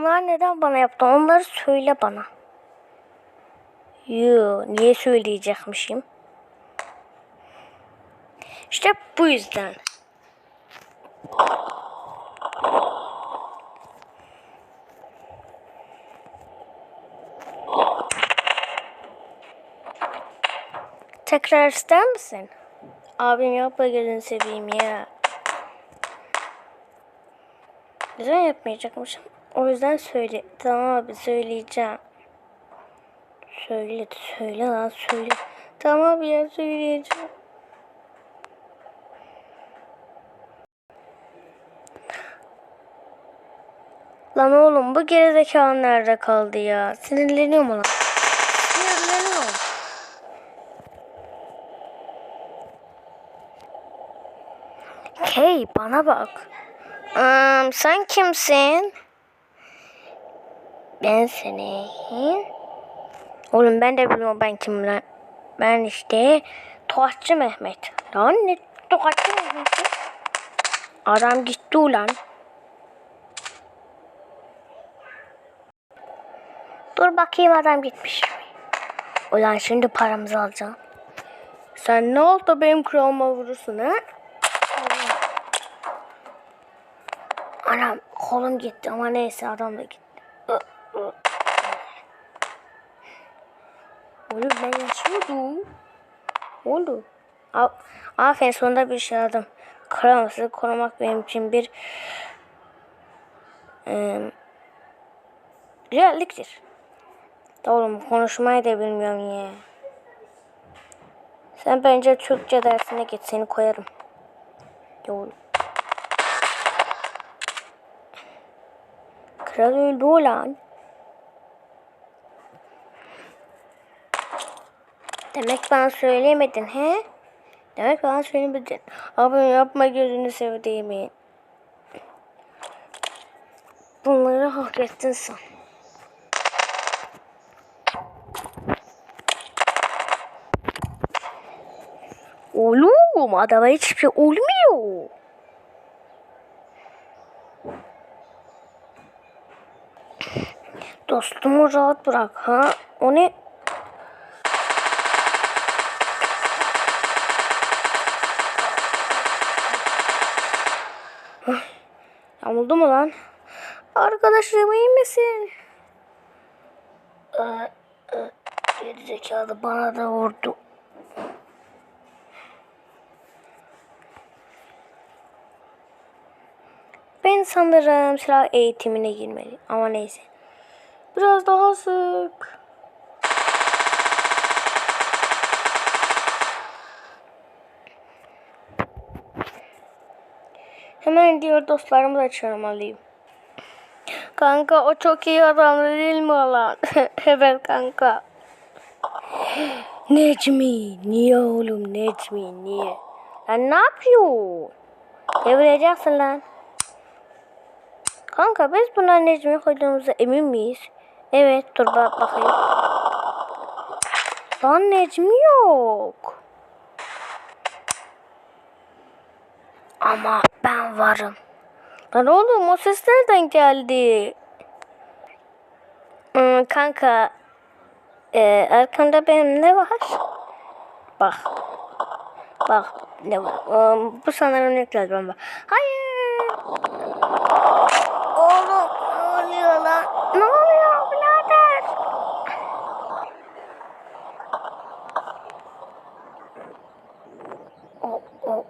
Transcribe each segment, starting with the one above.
bunlar neden bana yaptı? Onları söyle bana. Yo, niye söyleyecekmişim? İşte bu yüzden. Tekrar ister misin? Abim yapma gözünü seveyim ya. Neden yapmayacakmışım? O yüzden söyle. Tamam abi söyleyeceğim. Söyle söyle lan söyle. Tamam abi ya söyleyeceğim. Lan oğlum bu gerizekalı nerede kaldı ya? Sinirleniyorum lan. Sinirleniyorum. Hey bana bak. Am, sen kimsin? Ben seni. Oğlum ben de bilmiyorum ben kimim lan. Ben işte Tokatçı Mehmet. Lan ne Tokatçı Mehmet? Adam gitti ulan. Dur bakayım adam gitmiş. Ulan şimdi paramızı alacağım. Sen ne oldu benim kralıma vurursun ha? Anam kolum gitti ama neyse adam da gitti. Oğlum ben yaşıyordum. Oğlum. Aferin sonunda bir şey aldım. Kralımızı korumak benim için bir e, realliktir. Oğlum konuşmayı da bilmiyorum ya. Sen bence Türkçe dersine git seni koyarım. Oğlum. Kral öldü ulan. Demek bana söylemedin he? Demek bana söylemedin. Abi yapma gözünü sevdiğimi. Bunları hak ettin sen. Oğlum adama hiçbir şey olmuyor. Dostumu rahat bırak ha. O ne? Hah, Yamuldu mu lan? Arkadaşım iyi misin? Ee, e, Gerizekalı bana da vurdu. Ben sanırım silah eğitimine girmeli. Ama neyse. Biraz daha sık. Hemen diğer dostlarımı da çağırmalıyım. Kanka o çok iyi adam değil mi lan? evet kanka. Necmi. Niye oğlum Necmi niye? Lan ne yapıyor? Devireceksin lan. Kanka biz buna Necmi koyduğumuza emin miyiz? Evet dur bak bakayım. Lan Necmi yok. Ama ben varım. Lan oğlum o ses nereden geldi? Hmm, kanka e, arkamda benim ne var? Bak. Bak ne var? Hmm, bu sanırım ne bomba. Hayır. Oğlum ne oluyor lan? Ne oluyor birader? O o.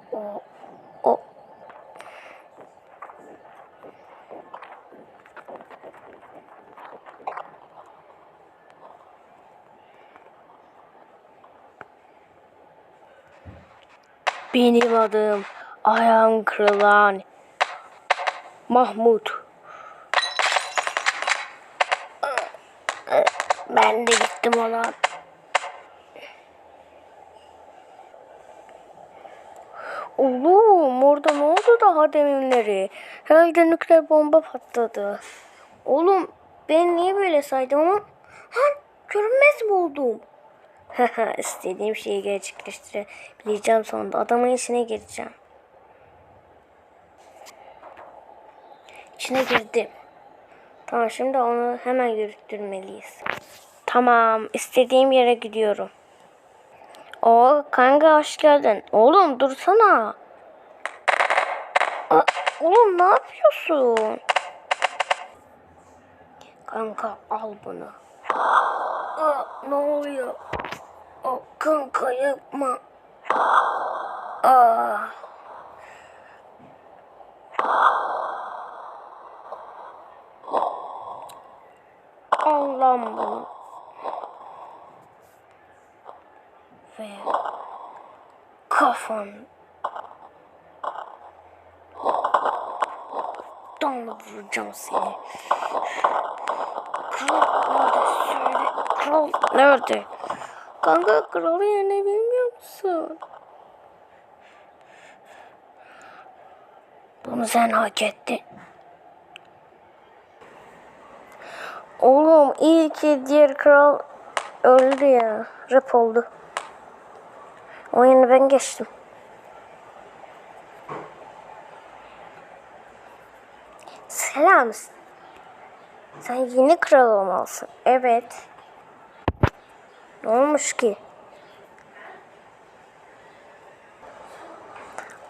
Benim adım ayağım kırılan Mahmut. Ben de gittim ona. Oğlum orada ne oldu daha deminleri? Herhalde nükleer bomba patladı. Oğlum ben niye böyle saydım ama? Han görünmez mi oldum? İstediğim şeyi gerçekleştirebileceğim sonunda. Adamın içine gireceğim. İçine girdim. Tamam şimdi onu hemen yürüttürmeliyiz. Tamam istediğim yere gidiyorum. Oo kanka hoş geldin. Oğlum dursana. Aa, oğlum ne yapıyorsun? Kanka al bunu. Aa, ne oluyor? Aa, kanka yapma. Aa. Al lan bunu. Ve kafan. Donla vuracağım seni. Kral nerede söyle. Kral nerede? Kanka kralı yerini bilmiyor musun? Bunu sen hak ettin. Oğlum iyi ki diğer kral öldü ya. Rap oldu. Oyunu ben geçtim. Selam. Sen yeni kral olmalısın. Evet. Ne olmuş ki?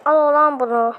Al olan bunu.